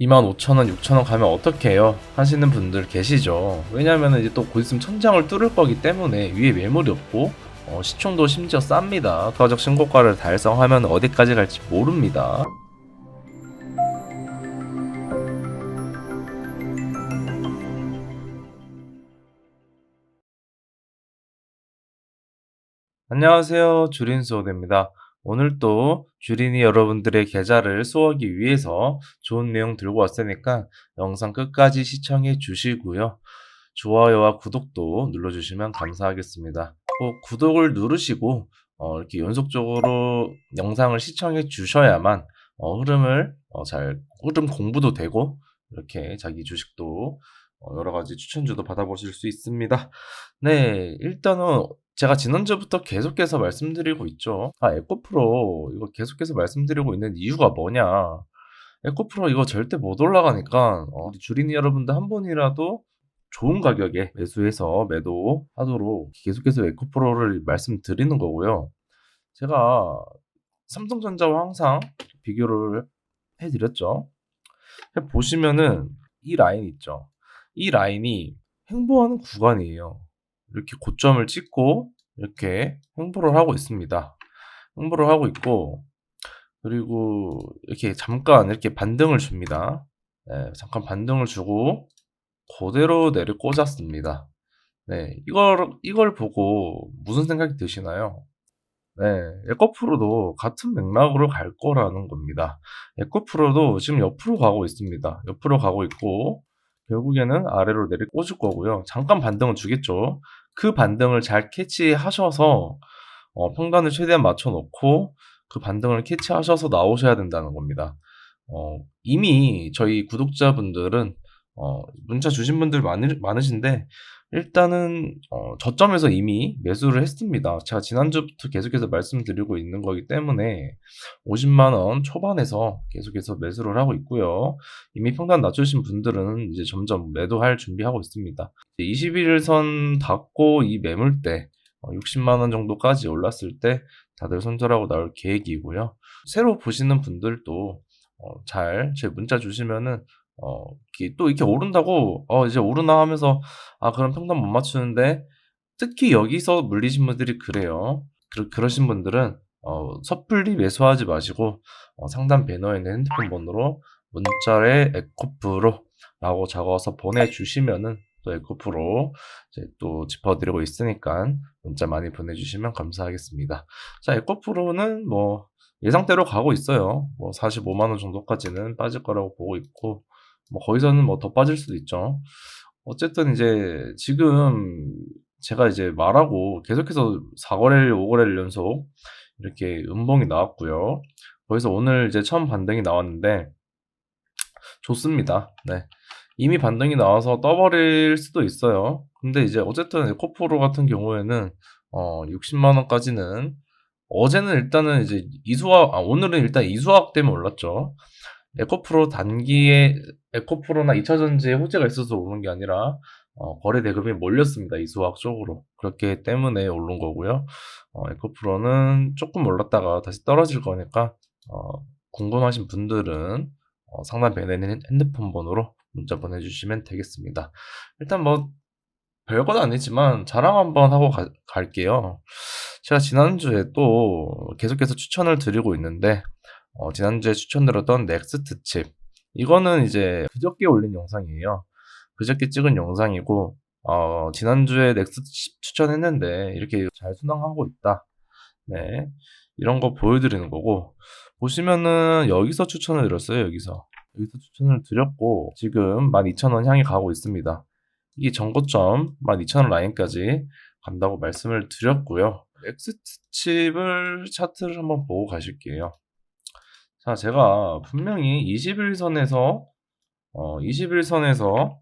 25,000원, 6,000원 가면 어떻게 해요? 하시는 분들 계시죠. 왜냐면 이제 또 곧 있으면 천장을 뚫을 거기 때문에 위에 매물이 없고 어, 시총도 심지어 쌉니다. 부가적 신고가를 달성하면 어디까지 갈지 모릅니다. 안녕하세요. 주린수호대입니다. 오늘 또 주린이 여러분들의 계좌를 쏘기 위해서 좋은 내용 들고 왔으니까 영상 끝까지 시청해 주시고요. 좋아요와 구독도 눌러주시면 감사하겠습니다. 꼭 구독을 누르시고 어, 이렇게 연속적으로 영상을 시청해 주셔야만 어, 흐름을 어, 잘 흐름 공부도 되고 이렇게 자기 주식도 어, 여러 가지 추천주도 받아보실 수 있습니다. 네, 일단은 제가 지난주부터 계속해서 말씀드리고 있죠. 아, 에코프로 이거 계속해서 말씀드리고 있는 이유가 뭐냐? 에코프로 이거 절대 못 올라가니까 어, 우리 주린이 여러분들 한 번이라도 좋은 가격에 매수해서 매도하도록 계속해서 에코프로를 말씀드리는 거고요. 제가 삼성전자와 항상 비교를 해드렸죠. 보시면은 이 라인 있죠. 이 라인이 횡보하는 구간이에요. 이렇게 고점을 찍고 이렇게 횡보를 하고 있습니다. 횡보를 하고 있고 그리고 이렇게 잠깐 이렇게 반등을 줍니다. 네, 잠깐 반등을 주고 그대로 내려 꽂았습니다. 네, 이걸 이걸 보고 무슨 생각이 드시나요? 네, 에코프로도 같은 맥락으로 갈 거라는 겁니다. 에코프로도 지금 옆으로 가고 있습니다. 옆으로 가고 있고 결국에는 아래로 내려 꽂을 거고요. 잠깐 반등을 주겠죠. 그 반등을 잘 캐치하셔서 어, 평단을 최대한 맞춰놓고 그 반등을 캐치하셔서 나오셔야 된다는 겁니다. 어, 이미 저희 구독자분들은 어, 문자 주신 분들 많으, 많으신데 일단은 어, 저점에서 이미 매수를 했습니다. 제가 지난주부터 계속해서 말씀드리고 있는 거기 때문에 50만 원 초반에서 계속해서 매수를 하고 있고요. 이미 평단 낮추신 분들은 이제 점점 매도할 준비하고 있습니다. 21선 닫고 이 매물대 60만 원 정도까지 올랐을 때 다들 손절하고 나올 계획이고요. 새로 보시는 분들도 어, 잘 제 문자 주시면은 어, 또 이렇게 오른다고 어, 이제 오르나 하면서 아 그럼 평단 못 맞추는데 특히 여기서 물리신 분들이 그래요. 그, 그러 신 분들은 어, 섣불리 매수하지 마시고 어, 상단 배너에 있는 핸드폰 번호로 문자에 에코프로 라고 적어서 보내주시면은 또 에코프로 이제 또 짚어드리고 있으니까 문자 많이 보내주시면 감사하겠습니다. 자, 에코프로는 뭐 예상대로 가고 있어요. 뭐 45만 원 정도까지는 빠질 거라고 보고 있고 뭐 거기서는 뭐 더 빠질 수도 있죠. 어쨌든 이제 지금 제가 이제 말하고 계속해서 4거래일, 5거래일 연속 이렇게 음봉이 나왔고요. 거기서 오늘 이제 처음 반등이 나왔는데 좋습니다. 네. 이미 반등이 나와서 떠버릴 수도 있어요. 근데 이제 어쨌든 에코프로 같은 경우에는 어 60만 원까지는 어제는 일단은 이제 이수학 아 오늘은 일단 이수학 때문에 올랐죠. 에코프로 단기에 에코프로나 2차전지에 호재가 있어서 오른 게 아니라 어, 거래 대금이 몰렸습니다. 이수학 쪽으로. 그렇기 때문에 오른 거고요. 어, 에코프로는 조금 올랐다가 다시 떨어질 거니까 어, 궁금하신 분들은 어, 상단 배에 있는 핸드폰 번호로 문자 보내주시면 되겠습니다. 일단 뭐 별건 아니지만 자랑 한번 하고 가- 갈게요. 제가 지난주에 또 계속해서 추천을 드리고 있는데 어, 지난주에 추천드렸던 넥스트 칩 이거는 이제 그저께 올린 영상이에요. 그저께 찍은 영상이고 어, 지난주에 넥스트 칩 추천했는데 이렇게 잘 순항하고 있다. 네. 이런 거 보여드리는 거고 보시면은 여기서 추천을 드렸어요. 여기서 여기서 추천을 드렸고 지금 12,000원 향해 가고 있습니다. 이게 전고점 12,000원 라인까지 간다고 말씀을 드렸고요. 넥스트 칩을 차트를 한번 보고 가실게요. 자, 제가 분명히 21선에서 어, 21선에서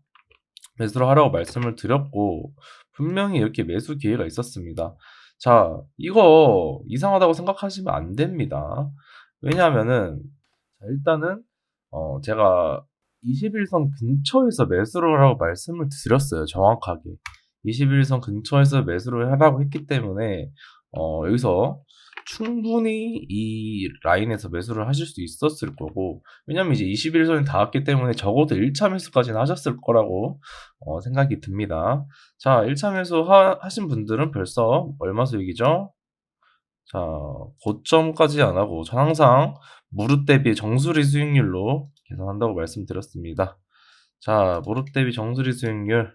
매수를 하라고 말씀을 드렸고 분명히 이렇게 매수 기회가 있었습니다. 자, 이거 이상하다고 생각하시면 안 됩니다. 왜냐하면은 자, 일단은 어, 제가 21선 근처에서 매수를 하라고 말씀을 드렸어요. 정확하게. 21선 근처에서 매수를 하라고 했기 때문에 어, 여기서 충분히 이 라인에서 매수를 하실 수 있었을 거고 왜냐면 이제 21선이 닿았기 때문에 적어도 1차 매수까지는 하셨을 거라고 어, 생각이 듭니다. 자, 1차 매수 하, 하신 분들은 벌써 얼마 수익이죠? 자, 고점까지 안 하고 전 항상 무릎 대비 정수리 수익률로 계산한다고 말씀드렸습니다. 자, 무릎 대비 정수리 수익률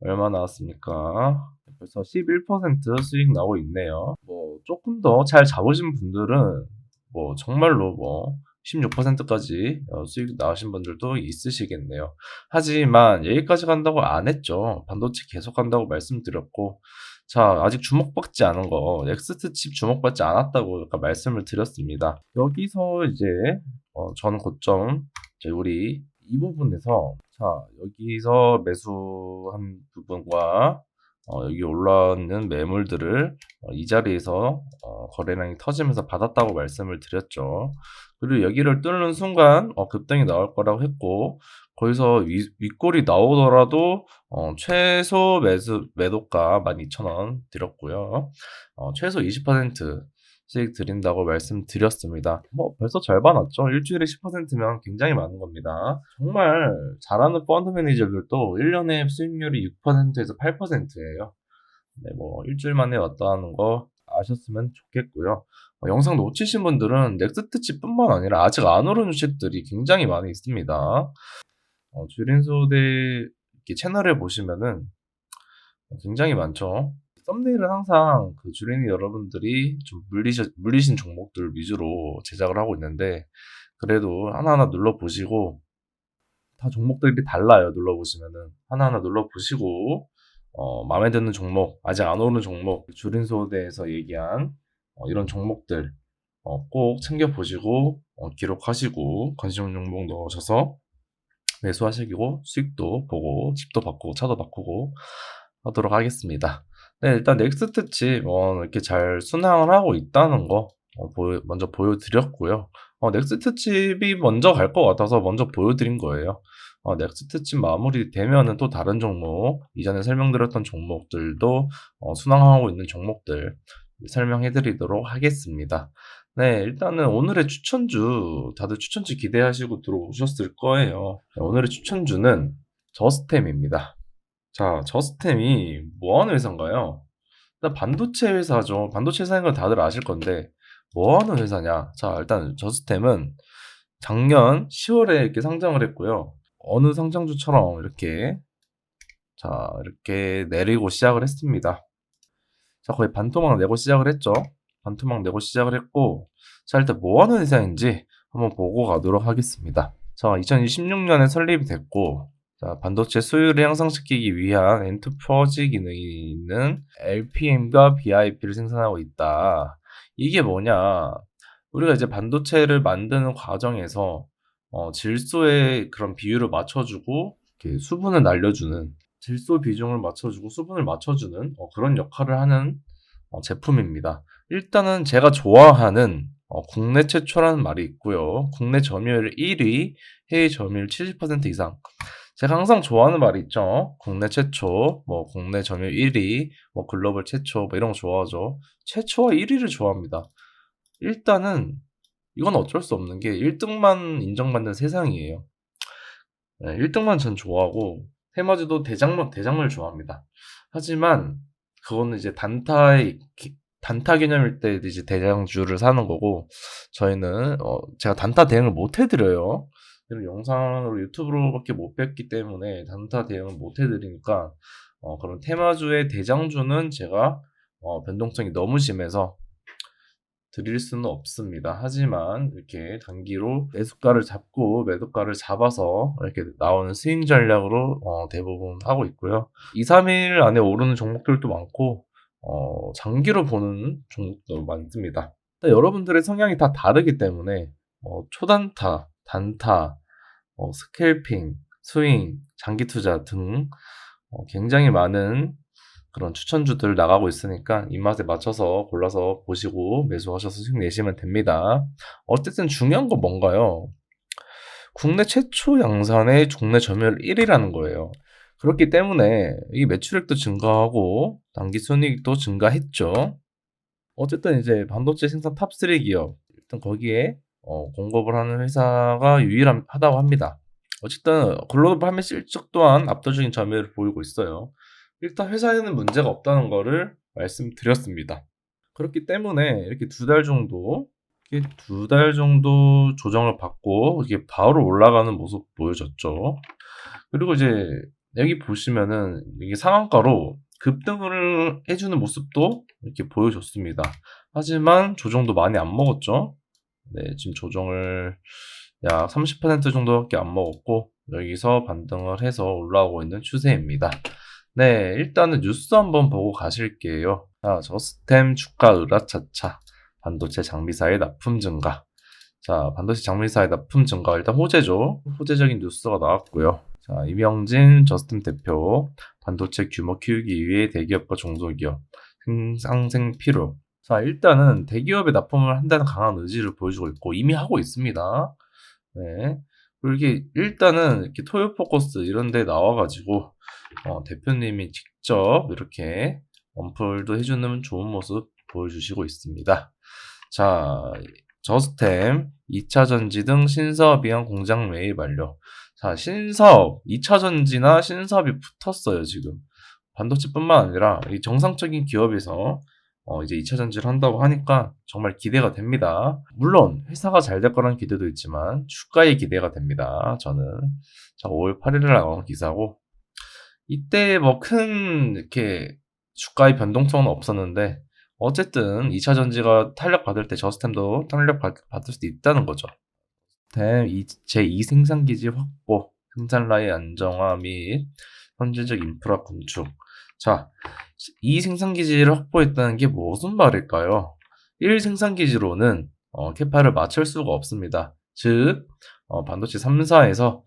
얼마 나왔습니까? 벌써 11% 수익 나오고 있네요. 뭐 조금 더 잘 잡으신 분들은 뭐 정말로 뭐 16%까지 어, 수익 나오신 분들도 있으시겠네요. 하지만 여기까지 간다고 안 했죠. 반도체 계속 간다고 말씀드렸고 자, 아직 주목받지 않은 거, 넥스트 칩 주목받지 않았다고 말씀을 드렸습니다. 여기서 이제, 어, 전 고점, 우리 이 부분에서, 자, 여기서 매수한 부분과, 어, 여기 올라오는 매물들을 어, 이 자리에서 어, 거래량이 터지면서 받았다고 말씀을 드렸죠. 그리고 여기를 뚫는 순간 어, 급등이 나올 거라고 했고 거기서 위, 윗골이 나오더라도 어, 최소 매수 매도가 12,000원 드렸고요. 어, 최소 20% 수익 드린다고 말씀드렸습니다. 뭐 벌써 절반 왔죠. 일주일에 10%면 굉장히 많은 겁니다. 정말 잘하는 펀드 매니저들도 1년에 수익률이 6%에서 8%예요. 네, 뭐 일주일 만에 왔다는 거 아셨으면 좋겠고요. 어, 영상 놓치신 분들은 넥스트 칩뿐만 아니라 아직 안 오른 주식들이 굉장히 많이 있습니다. 어, 주린소대 이렇게 채널에 보시면은 굉장히 많죠. 썸네일은 항상 그 주린이 여러분들이 좀 물리셔, 물리신 종목들 위주로 제작을 하고 있는데 그래도 하나하나 눌러보시고 다 종목들이 달라요. 눌러보시면은 하나하나 눌러보시고 어, 마음에 드는 종목, 아직 안 오른 종목, 주린소대에서 얘기한 어, 이런 종목들 어, 꼭 챙겨보시고 어, 기록하시고 관심 종목 넣으셔서 매수하시고 수익도 보고 집도 바꾸고 차도 바꾸고 하도록 하겠습니다. 네, 일단 넥스트 칩 어, 이렇게 잘 순항을 하고 있다는 거 어, 보여, 먼저 보여드렸고요. 어, 넥스트 칩이 먼저 갈 것 같아서 먼저 보여드린 거예요. 어, 넥스트 칩 마무리 되면은 또 다른 종목, 이전에 설명드렸던 종목들도 어, 순항하고 있는 종목들 설명해 드리도록 하겠습니다. 네, 일단은 오늘의 추천주, 다들 추천주 기대하시고 들어오셨을 거예요. 네, 오늘의 추천주는 저스템입니다. 자, 저스템이 뭐 하는 회사인가요? 일단 반도체 회사죠. 반도체 회사인 건 다들 아실 건데, 뭐 하는 회사냐? 자, 일단 저스템은 작년 10월에 이렇게 상장을 했고요. 어느 상장주처럼 이렇게, 자, 이렇게 내리고 시작을 했습니다. 자, 거의 반토막 내고 시작을 했죠. 반토막 내고 시작을 했고, 자, 일단 뭐 하는 회사인지 한번 보고 가도록 하겠습니다. 자, 2026년에 설립이 됐고, 자, 반도체 수율을 향상시키기 위한 엔터프로지 기능이 있는 LPM과 BIP를 생산하고 있다. 이게 뭐냐? 우리가 이제 반도체를 만드는 과정에서 어, 질소의 그런 비율을 맞춰주고 수분을 날려주는 질소 비중을 맞춰주고 수분을 맞춰주는 어, 그런 역할을 하는 어, 제품입니다. 일단은 제가 좋아하는 어, 국내 최초라는 말이 있고요. 국내 점유율 1위, 해외 점유율 70% 이상. 제가 항상 좋아하는 말이 있죠. 국내 최초, 뭐 국내 점유율 1위, 뭐 글로벌 최초, 뭐 이런 거 좋아하죠. 최초와 1위를 좋아합니다. 일단은 이건 어쩔 수 없는 게 1등만 인정받는 세상이에요. 네, 1등만 전 좋아하고 테마주도 대장물 대장물 좋아합니다. 하지만 그거는 이제 단타의 단타 개념일 때 이제 대장주를 사는 거고 저희는 어 제가 단타 대응을 못 해드려요. 영상으로 유튜브로밖에 못 뵀기 때문에 단타 대응을 못 해드리니까 어 그런 테마주의 대장주는 제가 어 변동성이 너무 심해서 드릴 수는 없습니다. 하지만 이렇게 단기로 매수가를 잡고 매도가를 잡아서 이렇게 나오는 스윙 전략으로 어, 대부분 하고 있고요. 2, 3일 안에 오르는 종목들도 많고 어, 장기로 보는 종목도 많습니다. 여러분들의 성향이 다 다르기 때문에 어, 초단타, 단타, 어, 스캘핑, 스윙, 장기 투자 등 어, 굉장히 많은 그런 추천주들 나가고 있으니까 입맛에 맞춰서 골라서 보시고 매수하셔서 수익 내시면 됩니다. 어쨌든 중요한 건 뭔가요? 국내 최초 양산의 국내 점유율 1위라는 거예요. 그렇기 때문에 이 매출액도 증가하고 단기 순이익도 증가했죠. 어쨌든 이제 반도체 생산 탑3 기업 일단 거기에 어 공급을 하는 회사가 유일하다고 합니다. 어쨌든 글로벌 판매 실적 또한 압도적인 점유율을 보이고 있어요. 일단 회사에는 문제가 없다는 거를 말씀드렸습니다. 그렇기 때문에 이렇게 두 달 정도 이렇게 두 달 정도 조정을 받고 이게 바로 올라가는 모습 보여줬죠. 그리고 이제 여기 보시면은 이게 상한가로 급등을 해주는 모습도 이렇게 보여줬습니다. 하지만 조정도 많이 안 먹었죠. 네, 지금 조정을 약 30% 정도밖에 안 먹었고 여기서 반등을 해서 올라오고 있는 추세입니다. 네, 일단은 뉴스 한번 보고 가실게요. 자, 저스템 주가 으라차차 반도체 장비사의 납품 증가. 자, 반도체 장비사의 납품 증가 일단 호재죠. 호재적인 뉴스가 나왔고요. 자, 이명진 저스템 대표 반도체 규모 키우기 위해 대기업과 중소기업 생상생 필요. 자, 일단은 대기업에 납품을 한다는 강한 의지를 보여주고 있고 이미 하고 있습니다. 네. 이게 일단은 이렇게 토요 포커스 이런 데 나와가지고 어, 대표님이 직접 이렇게 언플도 해주는 좋은 모습 보여주시고 있습니다. 자, 저스템, 2차 전지 등 신사업 위한 공장 매입 완료. 자, 신사업, 2차 전지나 신사업이 붙었어요, 지금. 반도체뿐만 아니라 이 정상적인 기업에서 어, 이제 2차 전지를 한다고 하니까 정말 기대가 됩니다. 물론 회사가 잘 될 거라는 기대도 있지만 주가에 기대가 됩니다. 저는 자 5월 8일에 나온 기사고 이때 뭐 큰 이렇게 주가의 변동성은 없었는데 어쨌든 2차 전지가 탄력 받을 때 저스템도 탄력 받, 받을 수도 있다는 거죠. 제2 생산기지 확보, 생산 라인 안정화 및 현재적 인프라 건축. 자, 이 생산기지를 확보했다는 게 무슨 말일까요? 1 생산기지로는 어, 캐파를 맞출 수가 없습니다. 즉, 어, 반도체 3사에서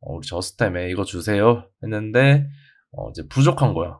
어, 우리 저스템에 이거 주세요 했는데 어, 이제 부족한 거야.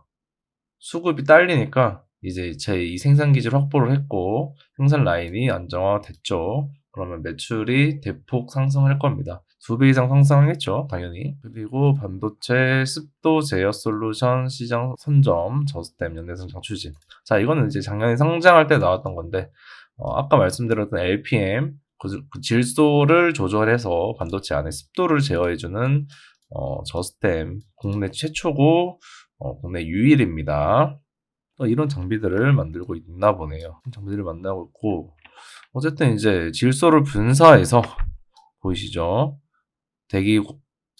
수급이 딸리니까 이제 제이 생산기지를 확보를 했고 생산 라인이 안정화됐죠. 그러면 매출이 대폭 상승할 겁니다. 두 배 이상 상승하겠죠, 당연히. 그리고 반도체 습도 제어 솔루션 시장 선점 저스템 연내성장 추진. 자, 이거는 이제 작년에 상장할 때 나왔던 건데, 어, 아까 말씀드렸던 LPM, 그, 그 질소를 조절해서 반도체 안에 습도를 제어해주는 어, 저스템 국내 최초고 어, 국내 유일입니다. 또 이런 장비들을 만들고 있나 보네요. 장비들을 만나고 있고 어쨌든 이제 질소를 분사해서 보이시죠? 대기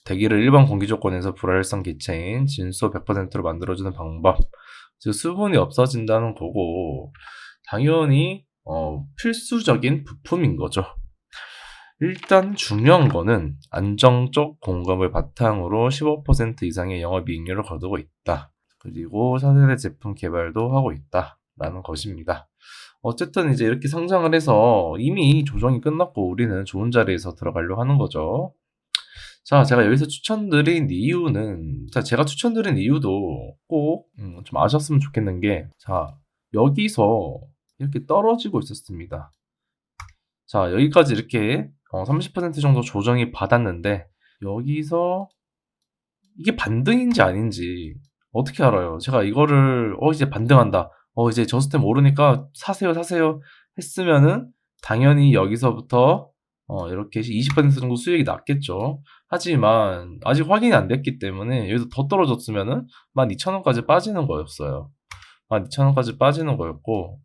대기를 일반 공기 조건에서 불활성 기체인 진소 100%로 만들어주는 방법. 즉 수분이 없어진다는 거고 당연히 어, 필수적인 부품인 거죠. 일단 중요한 거는 안정적 공급을 바탕으로 15% 이상의 영업이익률을 거두고 있다. 그리고 차세대 제품 개발도 하고 있다 라는 것입니다. 어쨌든 이제 이렇게 상장을 해서 이미 조정이 끝났고 우리는 좋은 자리에서 들어가려고 하는 거죠. 자, 제가 여기서 추천드린 이유는, 자, 제가 추천드린 이유도 꼭, 음, 좀 아셨으면 좋겠는 게, 자, 여기서 이렇게 떨어지고 있었습니다. 자, 여기까지 이렇게 어, 30% 정도 조정이 받았는데, 여기서 이게 반등인지 아닌지 어떻게 알아요? 제가 이거를, 어, 이제 반등한다. 어, 이제 저스템 오르니까 사세요, 사세요 했으면은 당연히 여기서부터 어, 이렇게 20% 정도 수익이 났겠죠. 하지만 아직 확인이 안 됐기 때문에 여기서 더 떨어졌으면은 12,000원까지 빠지는 거였어요. 12,000원까지 빠지는 거였고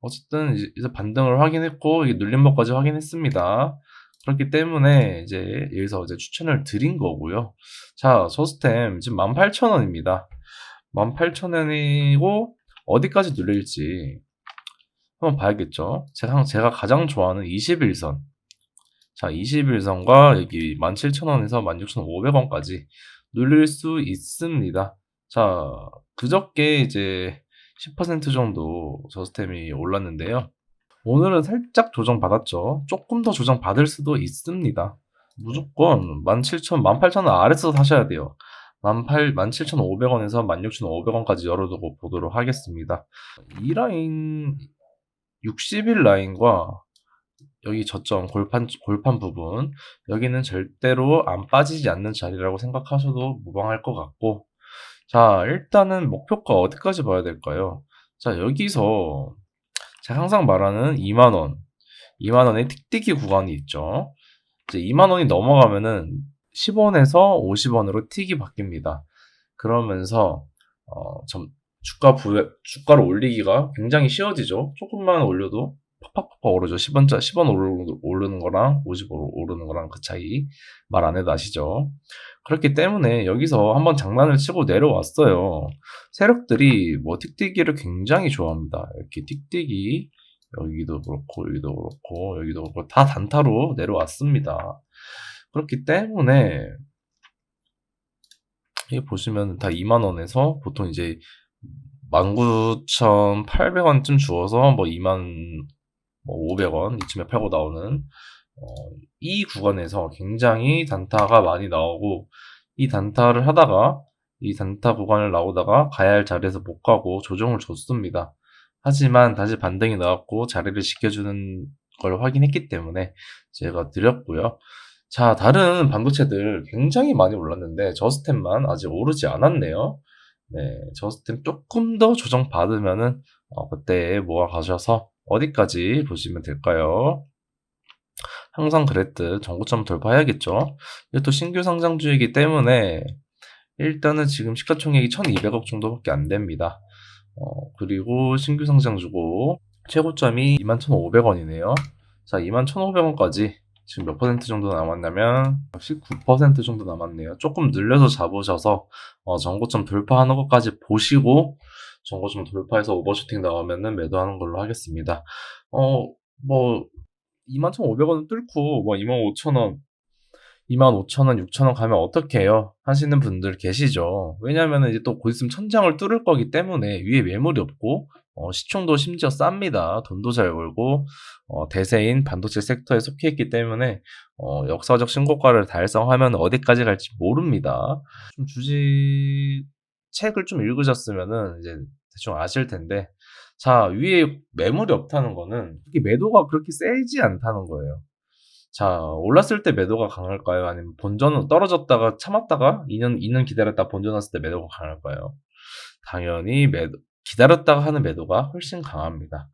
어쨌든 이제 반등을 확인했고 이게 눌림목까지 확인했습니다. 그렇기 때문에 이제 여기서 이제 추천을 드린 거고요. 자, 저스템 지금 18,000원입니다. 18,000원이고 어디까지 눌릴지 한번 봐야겠죠. 제가 가장 좋아하는 21선. 자, 21선과 여기 17,000원에서 16,500원까지 눌릴 수 있습니다. 자, 그저께 이제 10% 정도 저스템이 올랐는데요. 오늘은 살짝 조정 받았죠. 조금 더 조정 받을 수도 있습니다. 무조건 17,000, 18,000원 아래서 사셔야 돼요. 18, 17,500원에서 16,500원까지 열어두고 보도록 하겠습니다. 이 라인, 60일 라인과 여기 저점 골판 골판 부분 여기는 절대로 안 빠지지 않는 자리라고 생각하셔도 무방할 것 같고 자 일단은 목표가 어디까지 봐야 될까요? 자 여기서 제가 항상 말하는 2만 원, 2만 원의 틱틱이 구간이 있죠. 이제 2만 원이 넘어가면은 10원에서 50원으로 틱이 바뀝니다. 그러면서 어, 점, 주가 부 주가를 올리기가 굉장히 쉬워지죠. 조금만 올려도 팍팍팍 오르죠. 10원짜 10원 오르는, 거랑 50원 오르는 거랑 그 차이 말 안 해도 아시죠? 그렇기 때문에 여기서 한번 장난을 치고 내려왔어요. 세력들이 뭐 틱틱이를 굉장히 좋아합니다. 이렇게 틱틱이 여기도 그렇고 여기도 그렇고 여기도 그렇고 다 단타로 내려왔습니다. 그렇기 때문에 이 보시면 다 2만 원에서 보통 이제 19,800원쯤 주어서 뭐 2만 뭐 500원 이쯤에 팔고 나오는 어, 이 구간에서 굉장히 단타가 많이 나오고 이 단타를 하다가 이 단타 구간을 나오다가 가야 할 자리에서 못 가고 조정을 줬습니다. 하지만 다시 반등이 나왔고 자리를 지켜주는 걸 확인했기 때문에 제가 드렸고요. 자, 다른 반도체들 굉장히 많이 올랐는데 저스템만 아직 오르지 않았네요. 네, 저스템 조금 더 조정 받으면은 어, 그때 모아 가셔서 어디까지 보시면 될까요? 항상 그랬듯 정고점 돌파해야겠죠. 이것도 신규 상장주이기 때문에 일단은 지금 시가총액이 1200억 정도밖에 안 됩니다. 어, 그리고 신규 상장주고 최고점이 21,500원이네요. 자, 21,500원까지 지금 몇 퍼센트 정도 남았냐면 19% 정도 남았네요. 조금 늘려서 잡으셔서 어, 정고점 돌파하는 것까지 보시고 정고점 돌파해서 오버슈팅 나오면은 매도하는 걸로 하겠습니다. 어, 뭐 21,500원은 뚫고 뭐 25,000원 25,000원, 6,000원 가면 어떻게 해요? 하시는 분들 계시죠. 왜냐면 이제 또 곧 있으면 천장을 뚫을 거기 때문에 위에 매물이 없고 어, 시총도 심지어 쌉니다. 돈도 잘 벌고 어, 대세인 반도체 섹터에 속해 있기 때문에 어, 역사적 신고가를 달성하면 어디까지 갈지 모릅니다. 좀 주식 책을 좀 읽으셨으면은 이제 대충 아실 텐데 자 위에 매물이 없다는 거는 이게 매도가 그렇게 세지 않다는 거예요. 자 올랐을 때 매도가 강할까요? 아니면 본전 떨어졌다가 참았다가 2년 2년 기다렸다 본전 왔을 때 매도가 강할까요? 당연히 매도 기다렸다가 하는 매도가 훨씬 강합니다.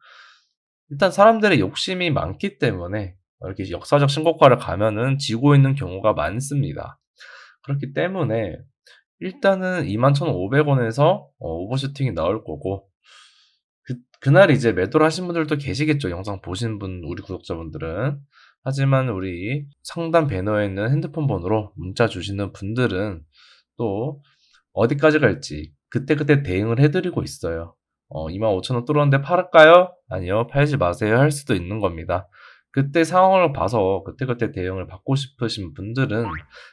일단 사람들의 욕심이 많기 때문에 이렇게 역사적 신고가를 가면은 지고 있는 경우가 많습니다. 그렇기 때문에 일단은 21,500원에서 어, 오버슈팅이 나올 거고 그, 그날 이제 매도를 하신 분들도 계시겠죠. 영상 보신 분, 우리 구독자분들은. 하지만 우리 상단 배너에 있는 핸드폰 번호로 문자 주시는 분들은 또 어디까지 갈지 그때그때 대응을 해드리고 있어요. 어, 25,000원 뚫었는데 팔을까요? 아니요, 팔지 마세요. 할 수도 있는 겁니다. 그때 상황을 봐서 그때그때 대응을 받고 싶으신 분들은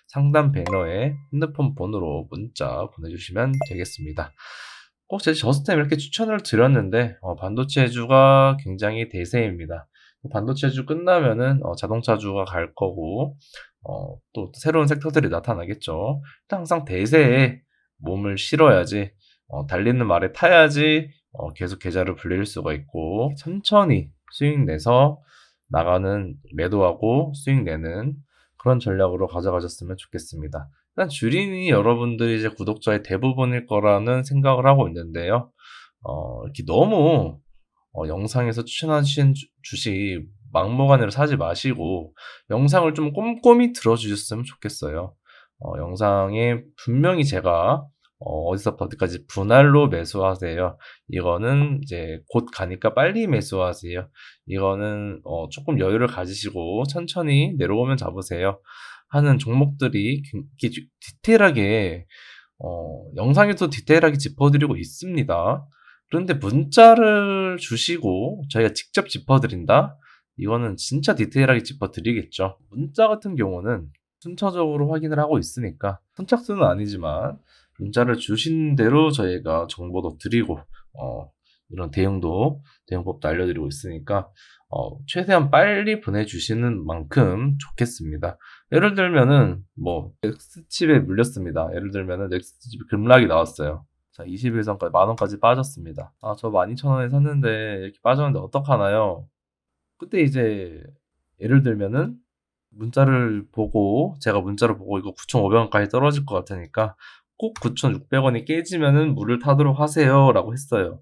상단 배너에 핸드폰 번호로 문자 보내주시면 되겠습니다. 꼭 제 저스템 이렇게 추천을 드렸는데 어, 반도체주가 굉장히 대세입니다. 반도체주 끝나면은 어, 자동차주가 갈 거고 어, 또 새로운 섹터들이 나타나겠죠. 항상 대세에 몸을 실어야지 어, 달리는 말에 타야지 어, 계속 계좌를 불릴 수가 있고 천천히 수익 내서 나가는 매도하고 수익 내는 그런 전략으로 가져가셨으면 좋겠습니다. 일단 주린이 여러분들이 이제 구독자의 대부분일 거라는 생각을 하고 있는데요. 어, 이렇게 너무 어, 영상에서 추천하신 주, 주식 막무가내로 사지 마시고 영상을 좀 꼼꼼히 들어주셨으면 좋겠어요. 어, 영상에 분명히 제가 어, 디서부터 어디까지 분할로 매수하세요. 이거는 이제 곧 가니까 빨리 매수하세요. 이거는 어, 조금 여유를 가지시고 천천히 내려오면 잡으세요. 하는 종목들이 디테일하게 어, 영상에도 디테일하게 짚어드리고 있습니다. 그런데 문자를 주시고 저희가 직접 짚어드린다? 이거는 진짜 디테일하게 짚어드리겠죠. 문자 같은 경우는 순차적으로 확인을 하고 있으니까 선착순은 아니지만 문자를 주신 대로 저희가 정보도 드리고 어, 이런 대응도 대응법도 알려드리고 있으니까 어, 최대한 빨리 보내주시는 만큼 좋겠습니다. 예를 들면은 뭐 넥스칩에 물렸습니다. 예를 들면은 넥스칩 급락이 나왔어요. 자 21선까지 만원까지 빠졌습니다. 아저 12,000원에 샀는데 이렇게 빠졌는데 어떡하나요? 그때 이제 예를 들면은 문자를 보고 제가 문자를 보고 이거 9,500원까지 떨어질 것 같으니까 꼭 9,600원이 깨지면은 물을 타도록 하세요라고 했어요.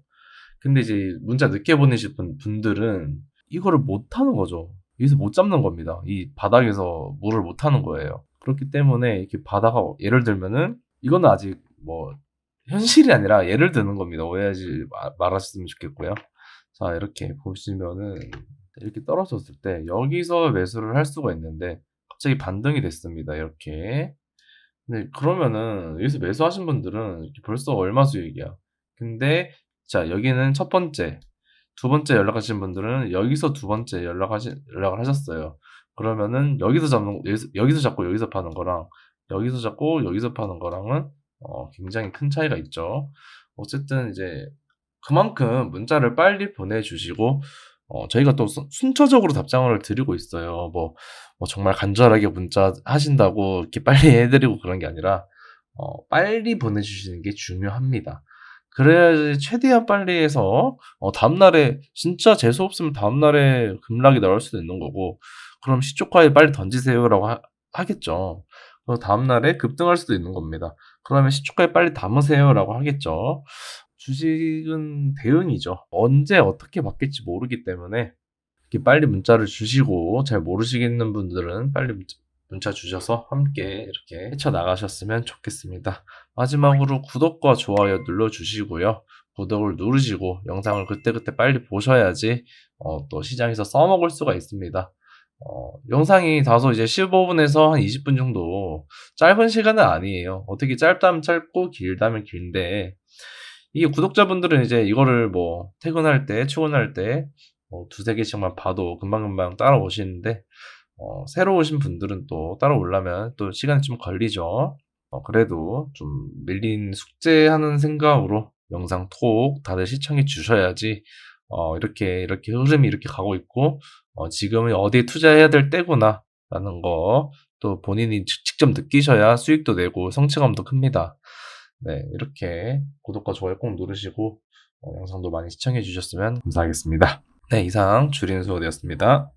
근데 이제 문자 늦게 보내실 분 분들은 이거를 못 하는 거죠. 여기서 못 잡는 겁니다. 이 바닥에서 물을 못 하는 거예요. 그렇기 때문에 이렇게 바다가 예를 들면은 이거는 아직 뭐 현실이 아니라 예를 드는 겁니다. 오해하지 마 말았으면 좋겠고요. 자 이렇게 보시면은 이렇게 떨어졌을 때 여기서 매수를 할 수가 있는데 갑자기 반등이 됐습니다. 이렇게. 네 그러면은 여기서 매수하신 분들은 벌써 얼마 수익이야. 근데 자 여기는 첫 번째, 두 번째 연락하신 분들은 여기서 두 번째 연락하시 연락을 하셨어요. 그러면은 여기서 잡는 여기서 여기서 잡고 여기서 파는 거랑 여기서 잡고 여기서 파는 거랑은 어 굉장히 큰 차이가 있죠. 어쨌든 이제 그만큼 문자를 빨리 보내주시고 어 저희가 또순 순차적으로 답장을 드리고 있어요. 뭐 뭐 정말 간절하게 문자 하신다고 이렇게 빨리 해 드리고 그런 게 아니라 어 빨리 보내주시는 게 중요합니다. 그래야지 최대한 빨리 해서 어 다음날에 진짜 재수 없으면 다음날에 급락이 나올 수도 있는 거고 그럼 "시초가에 빨리 던지세요."라고 하 하겠죠. 그럼 다음날에 급등할 수도 있는 겁니다. 그러면 "시초가에 빨리 담으세요."라고 하겠죠. 주식은 대응이죠. 언제 어떻게 바뀔지 모르기 때문에 이렇게 빨리 문자를 주시고 잘 모르시겠는 분들은 빨리 문자 주셔서 함께 이렇게 헤쳐나가셨으면 좋겠습니다. 마지막으로 구독과 좋아요 눌러주시고요. 구독을 누르시고 영상을 그때그때 빨리 보셔야지 어 또 시장에서 써먹을 수가 있습니다. 어 영상이 다소 이제 15 분에서 한 20분 정도 짧은 시간은 아니에요. 어떻게 짧다면 짧고 길다면 긴데 이게 구독자분들은 이제 이거를 뭐 퇴근할 때, 출근할 때뭐2-3 개씩만 봐도 금방금방 따라오시는데 어 새로 오신 분들은 또 따라오려면 또 시간이 좀 걸리죠. 어 그래도 좀 밀린 숙제하는 생각으로 영상 톡 다들 시청해 주셔야지 어 이렇게, 이렇게 흐름이 이렇게 가고 있고 어 '지금은 어디에 투자해야 될 때구나.'라는 거 또 본인이 직 직접 느끼셔야 수익도 내고 성취감도 큽니다. 네 이렇게 구독과 좋아요 꼭 누르시고 어 영상도 많이 시청해 주셨으면 감사하겠습니다. 네 이상 주린 수호대였습니다.